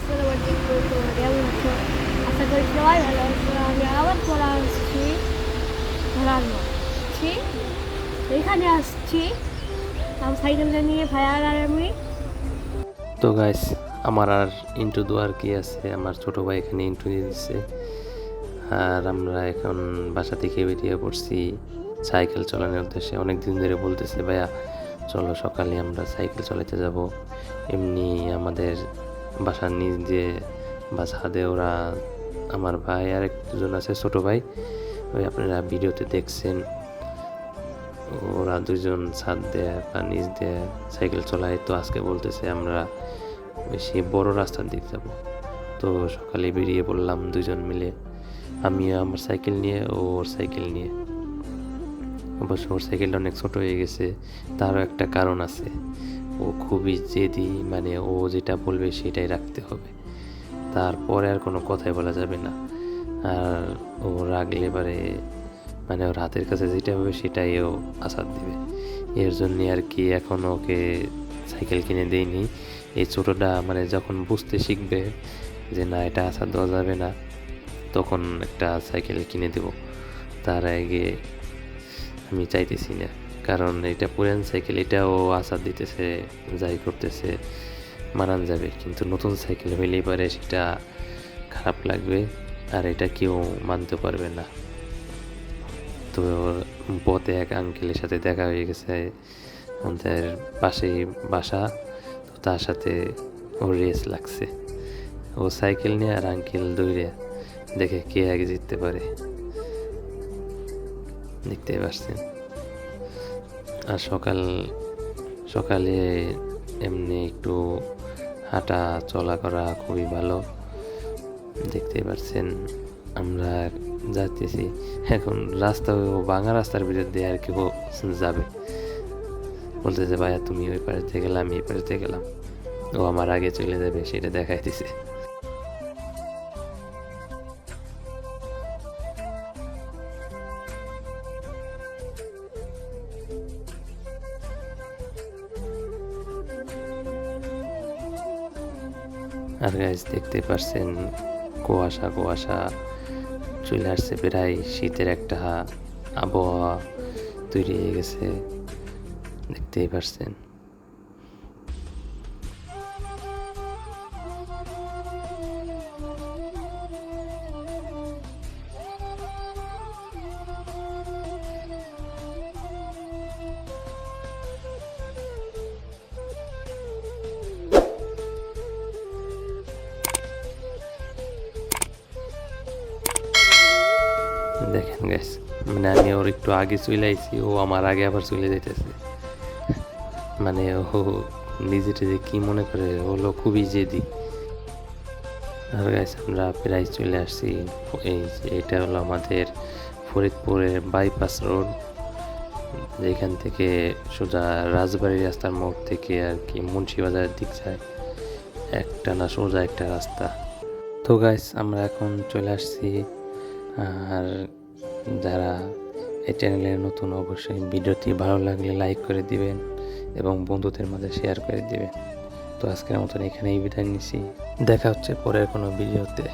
আসসালামু আলাইকুম কেমন আছো আশা করি সবাই ভালো আছো আমি আবার পড়া আসছি ধরার আসছি এখানে আসছি আমি সাইকেলটা নিয়ে ভাইয়ার আর আমি তো গাইস আমার আর ইন্টু দুয়ার কি আছে? আমার ছোট ভাই এখানে ইন্টু দিয়ে দিচ্ছে আর আমরা এখন বাসা থেকে বেরিয়ে পড়ছি সাইকেল চালানোর উদ্দেশ্যে। অনেক দিন ধরে বলতেছে, ভাইয়া, চলো সকালে আমরা সাইকেল চালাতে যাব। এমনি আমাদের বাসার নিচ দিয়ে বা ছাদে ওরা আমার ভাই আর একজন আছে, ছোট ভাই। ওই আপনারা ভিডিওতে দেখছেন। ওরা দুজন ছাদ দেয় বা নিচ দিয়ে সাইকেল চলায়। তো আজকে বলতেছে আমরা বেশি বড় রাস্তার দিকে যাব। তো সকালে বেরিয়ে পড়লাম দুজন মিলে। আমি আমার সাইকেল নিয়ে, ও ওর সাইকেল নিয়ে। অবশ্য ওর সাইকেলটা অনেক ছোট হয়ে গেছে। তারও একটা কারণ আছে। ও খুবই জেদি মানে ও যেটা বলবে সেটাই রাখতে হবে। তারপরে আর কোনো কথাই বলা যাবে না। আর ও রাগলে এবারে মানে ওর হাতের কাছে যেটা হবে সেটাই ও আসার দেবে। এর জন্যে আর কি এখন ওকে সাইকেল কিনে দেইনি। এই ছোটোটা মানে যখন বুঝতে শিখবে যে না, এটা আসার দেওয়া যাবে না, তখন একটা সাইকেল কিনে দেব। তার আগে আমি চাইতেছি না। কারণ এটা পুরান সাইকেল এটাও আসার দিতেছে, যাই করতেছে, মানান যাবে। কিন্তু নতুন সাইকেল হইলেই পারে সেটা খারাপ লাগবে, আর এটা কেউ মানতে পারবে না। তো পথে এক আঙ্কেলের সাথে দেখা হয়ে গেছে, আমাদের পাশেই বাসা, তো তার সাথে ওর রেস লাগছে। ও সাইকেল নিয়ে আর আঙ্কেল দৌড়ে দেখে কে আগে জিততে পারে। দেখতে পারছেন। আর সকাল, সকালে এমনি একটু হাঁটা চলা করা খুবই ভালো। দেখতে পাচ্ছেন আমরা যাচ্তেছি এখন রাস্তা ভাঙা রাস্তার ভিতর দিয়ে আর কেউ যাবে। বলতেছে, ভাইয়া, তুমি ওই পাড়েতে গেলাম এই পাড়েতে গেলাম। ও আমার আগে চলে যাবে, সেটা দেখাই আর গাইজ দেখতে পারছেন, কুয়াশা কুয়াশা, চলে আসছে প্রায় শীতের একটা আবহাওয়া তৈরি হয়ে গেছে। দেখতেই পারছেন। দেখেন গ্যাস মানে আমি ওর একটু আগে চলে ও আমার আগে আবার চলে যাইতেছে। মানে ও নিজেটা যে কি মনে করে হলো খুবই জেদি। আর গাইস আমরা প্রায় চলে আসছি, এই এটা হলো আমাদের ফরিদপুরের বাইপাস রোড যেখান থেকে সোজা রাজবাড়ি রাস্তার মোড় থেকে আর কি মুন্সিবাজারের দিক যায়। একটা না সোজা একটা রাস্তা। তো গাইস আমরা এখন চলে আসছি, আর যারা এই চ্যানেলে নতুন, অবশ্যই ভিডিওটি ভালো লাগলে লাইক করে দিবেন এবং বন্ধুদের মাঝে শেয়ার করে দিবেন। তো আজকের মতন এখানেই বিদায় নিছি দেখা হচ্ছে পরের কোনো ভিডিওতে।